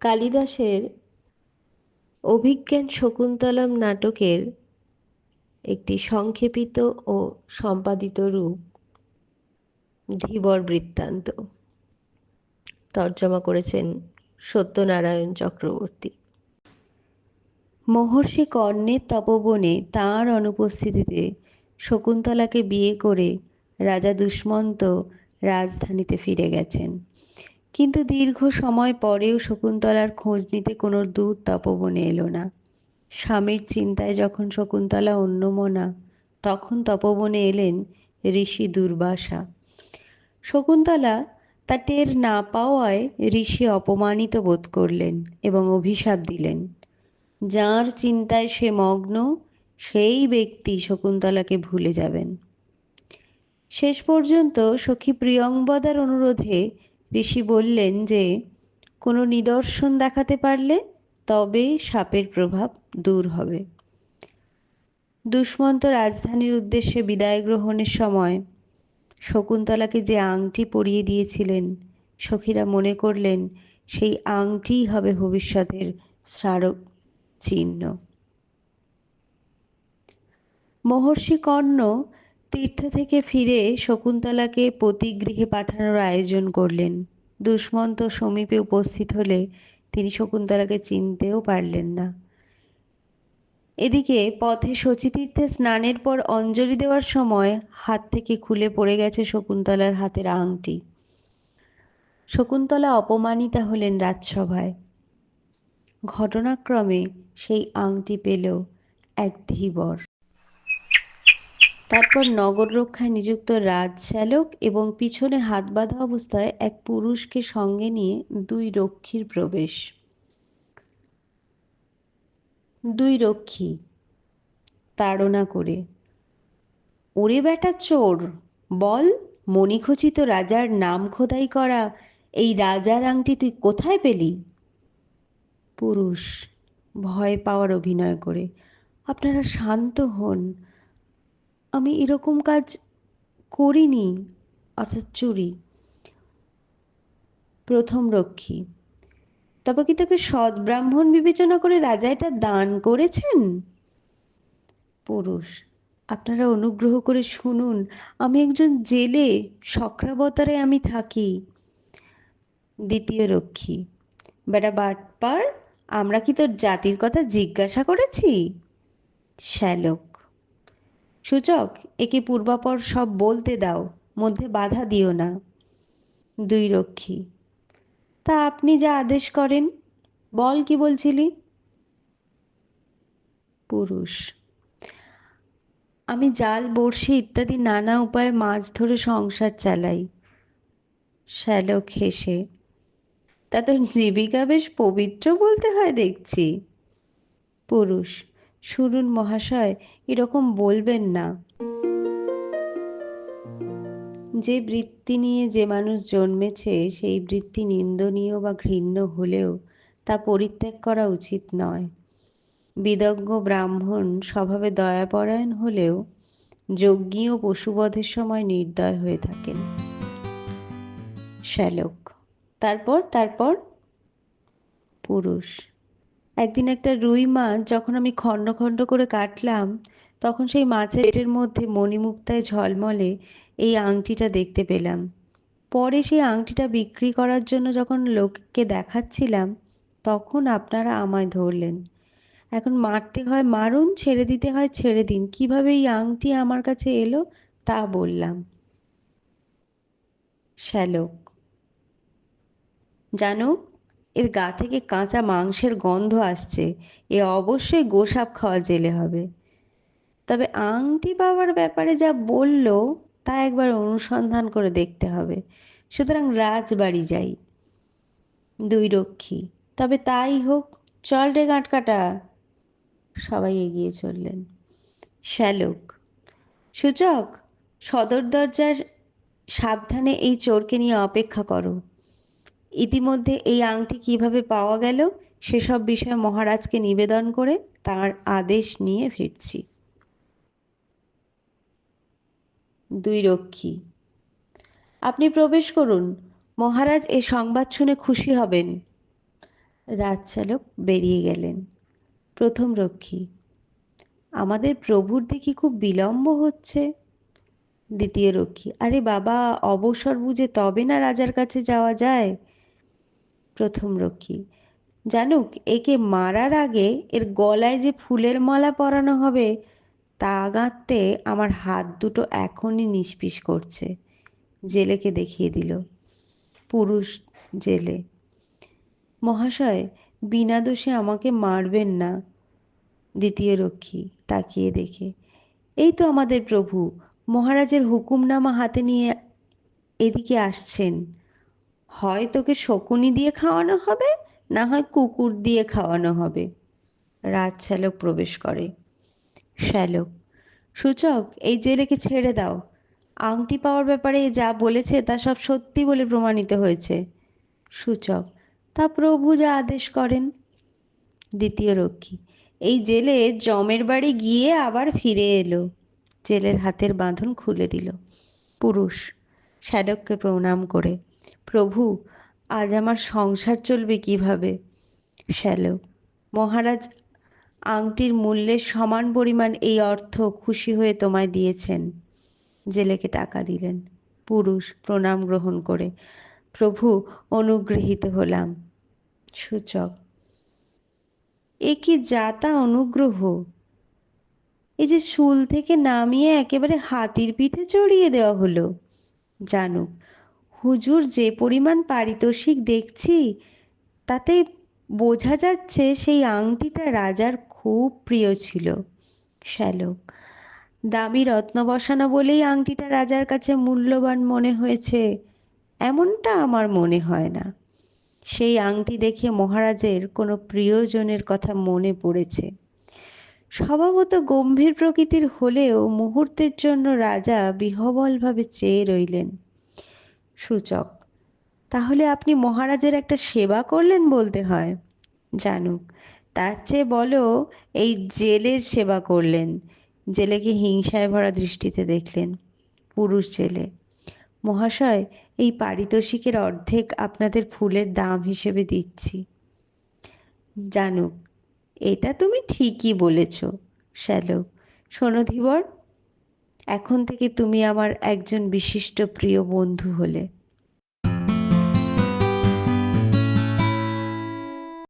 কালিদাসের অভিজ্ঞান শকুন্তলম নাটকের একটি সংক্ষেপিত ও সম্পাদিত রূপ, ধীবর বৃত্তান্ত। তর্জমা করেছেন সত্যনারায়ণ চক্রবর্তী। মহর্ষি কর্ণের তপবনে তাঁর অনুপস্থিতিতে শকুন্তলাকে বিয়ে করে রাজা দুষ্মন্ত রাজধানীতে ফিরে গেছেন। কিন্তু দীর্ঘ সময় পরেও শকুন্তলার খোঁজ নিতে কোনো দূত তপবনে এলো না। স্বামীর চিন্তায় যখন শকুন্তলা অন্যমনা তখন তপবনে এলেন ঋষি দুর্বাসা। শকুন্তলা তা টের না পাওয়ায় ঋষি অপমানিত বোধ করলেন এবং অভিশাপ দিলেন। যার চিন্তায় সে মগ্ন, সেই ব্যক্তি শকুন্তলাকে ভুলে যাবেন। শেষ পর্যন্ত সখী প্রিয়ংবদার অনুরোধে ঋষি বললেন যে, কোনো নিদর্শন দেখাতে পারলে তবে সাপের প্রভাব দূর হবে। দুষ্মন্ত রাজধানীর উদ্দেশ্যে বিদায় গ্রহণের সময় শকুন্তলাকে যে আংটি পরিয়ে দিয়েছিলেন, সখীরা মনে করলেন সেই আংটিই হবে ভবিষ্যতের স্মারক চিহ্ন। মহর্ষি কর্ণ তীর্থ থেকে ফিরে শকুন্তলাকে পতিগৃহে পাঠানোর আয়োজন করলেন। দুষ্মন্ত সমীপে উপস্থিত হলে তিনি শকুন্তলাকে চিনতেও পারলেন না। এদিকে পথে শচীতীর্থে স্নানের পর অঞ্জলি দেওয়ার সময় হাত থেকে খুলে পড়ে গেছে শকুন্তলার হাতের আংটি। শকুন্তলা অপমানিতা হলেন রাজসভায়। ঘটনাক্রমে সেই আংটি পেল এক ধীবর। তারপর নগর রক্ষায় নিযুক্ত রাজচালক এবং পিছনে হাত বাঁধা অবস্থায় এক পুরুষকে সঙ্গে নিয়ে দুই রক্ষীর প্রবেশ। দুই রক্ষী, তাড়না করে, ওরে বেটা চোর, বল, মণিখচিত রাজার নাম খোদাই করা, এই রাজার আংটি তুই কোথায় পেলি? পুরুষ ভয় পাওয়ার অভিনয় করে, আপনারা শান্ত হন আমি এরকম কাজ করিনি, অর্থাৎ চুরি। প্রথম রক্ষী। তবে কি তাকে সৎ ব্রাহ্মণ বিবেচনা করে রাজা এটা দান করেছেন? পুরুষ, আপনারা অনুগ্রহ করে শুনুন, আমি একজন জেলে সক্রাবতারে আমি থাকি। দ্বিতীয় রক্ষী, বেটা বাটপার, আমরা কি তোর জাতির কথা জিজ্ঞাসা করেছি? শ্যালক সূচক, একে পূর্বাপর সব বলতে দাও, মধ্যে বাধা দিও না। দুই রক্ষী, তা আপনি যা আদেশ করেন, বল কি বলছিলি? পুরুষ, আমি জাল, বড়শি ইত্যাদি নানা উপায়ে মাছ ধরে সংসার চালাই। শ্যালক হেসে, তা তোর জীবিকা বেশ পবিত্র বলতে হয় দেখছি। পুরুষ শুনুন মহাশয়, এরকম বলবেন না। যে বৃত্তি নিয়ে যে মানুষ জন্মেছে, সেই বৃত্তি নিন্দনীয় বা ঘৃণ্য হলেও তা পরিত্যাগ করা উচিত নয়। বিদজ্ঞ ব্রাহ্মণ স্বভাবে দয়াপরায়ণ হলেও যজ্ঞী ও পশুবধের সময় নির্দয় হয়ে থাকেন। শ্যালক, তারপর তারপর? পুরুষ। একদিন একটা রুই মাছ যখন আমি খণ্ড খণ্ড করে কাটলাম, তখন সেই মাছের পেটের মধ্যে মণিমুক্তায় ঝলমলে এই আংটিটা দেখতে পেলাম। পরে সেই আংটিটা বিক্রি করার জন্য যখন লোককে দেখাচ্ছিলাম, তখন আপনারা আমায় ধরলেন। এখন মারতে হয় মারুন, ছেড়ে দিতে হয় ছেড়ে দিন। কীভাবে এই আংটি আমার কাছে এলো তা বললাম। শ্যালক। জানো এর গা থেকে কাঁচা মাংসের গন্ধ আসছে। এ অবশ্যই গোসাপ খাওয়া জেলে হবে। তবে আংটি পাওয়ার ব্যাপারে যা বলল, তা একবার অনুসন্ধান করে দেখতে হবে। সুতরাং রাজবাড়ি যাই। দুই রক্ষী। তবে তাই হোক, চল রে গাঁটকাটা। সবাই এগিয়ে চললেন। শ্যালক, সূচক, সদর দরজার সাবধানে এই চোরকে নিয়ে অপেক্ষা করো। ইতিমধ্যে এই আংটি কীভাবে পাওয়া গেল, সেসব বিষয়ে মহারাজকে নিবেদন করে তার আদেশ নিয়ে ফিরছি। দুই রক্ষী, আপনি প্রবেশ করুন। মহারাজ এ সংবাদ শুনে খুশি হবেন। রাজচালক বেরিয়ে গেলেন। প্রথম রক্ষী, আমাদের প্রভুর দেখি খুব বিলম্ব হচ্ছে। দ্বিতীয় রক্ষী, আরে বাবা, অবসর বুঝে তবে না রাজার কাছে যাওয়া যায়? প্রথম রক্ষী। জানুক, একে মারার আগে এর গলায় যে ফুলের মালা পরানো হবে, তা গাঁথতে আমার হাত দুটো এখনই নিষ্পিস করছে। জেলেকে দেখিয়ে দিল। পুরুষ জেলে। মহাশয়, বিনা দোষে আমাকে মারবেন না। দ্বিতীয় রক্ষী তাকিয়ে দেখে। এই তো আমাদের প্রভু, মহারাজের হুকুমনামা হাতে নিয়ে এদিকে আসছেন। হয় তোকে শকুনি দিয়ে খাওয়ানো হবে, না হয় কুকুর দিয়ে খাওয়ানো হবে। রাজ শ্যালক প্রবেশ করে। শ্যালক, সূচক, এই জেলেকে ছেড়ে দাও। আংটি পাওয়ার ব্যাপারে যা বলেছে তা সব সত্যি বলে প্রমাণিত হয়েছে। সূচক, তা প্রভু যা আদেশ করেন। দ্বিতীয় রক্ষী, এই জেলে জমের বাড়ি গিয়ে আবার ফিরে এলো। জেলের হাতের বাঁধন খুলে দিল। পুরুষ, শ্যালককে প্রণাম করে প্রভু, আজ আমার সংসার চলবে কীভাবে? শ্যালো। মহারাজ, আংটির মূল্যের সমান পরিমাণ এই অর্থ খুশি হয়ে তোমায় দিয়েছেন। জেলেকে টাকা দিলেন। পুরুষ প্রণাম গ্রহণ করে, প্রভু, অনুগৃহীত হলাম। সূচক। এ কি যাতা অনুগ্রহ? এই যে শুল থেকে নামিয়ে একেবারে হাতির পিঠে চড়িয়ে দেওয়া হলো। জানুক হুজুর যে পরিমাণ পারিতোষিক দেখছি, তাতে বোঝা যাচ্ছে সেই আংটিটা রাজার খুব প্রিয় ছিল। শ্যালক। দামি রত্ন বসানো বলেই আংটিটা রাজার কাছে মূল্যবান মনে হয়েছে, এমনটা আমার মনে হয় না। সেই আংটি দেখে মহারাজের কোনো প্রিয়জনের কথা মনে পড়েছে। স্বভাবত গম্ভীর প্রকৃতির হলেও মুহূর্তের জন্য রাজা বিহবলভাবে চেয়ে রইলেন। সূচক। তাহলে আপনি মহারাজের একটা সেবা করলেন বলতে হয়। জানুক, তার চেয়ে বলো এই জেলের সেবা করলেন। জেলেকে হিংসায় ভরা দৃষ্টিতে দেখলেন, পুরুষ জেলে। মহাশয়, এই পারিতোষিকের অর্ধেক আপনাদের ফুলের দাম হিসেবে দিচ্ছি। জানুক, এটা তুমি ঠিকই বলেছ, শ্যালক। শোনো ধীবর এখন থেকে তুমি আমার একজন বিশিষ্ট প্রিয় বন্ধু হলে।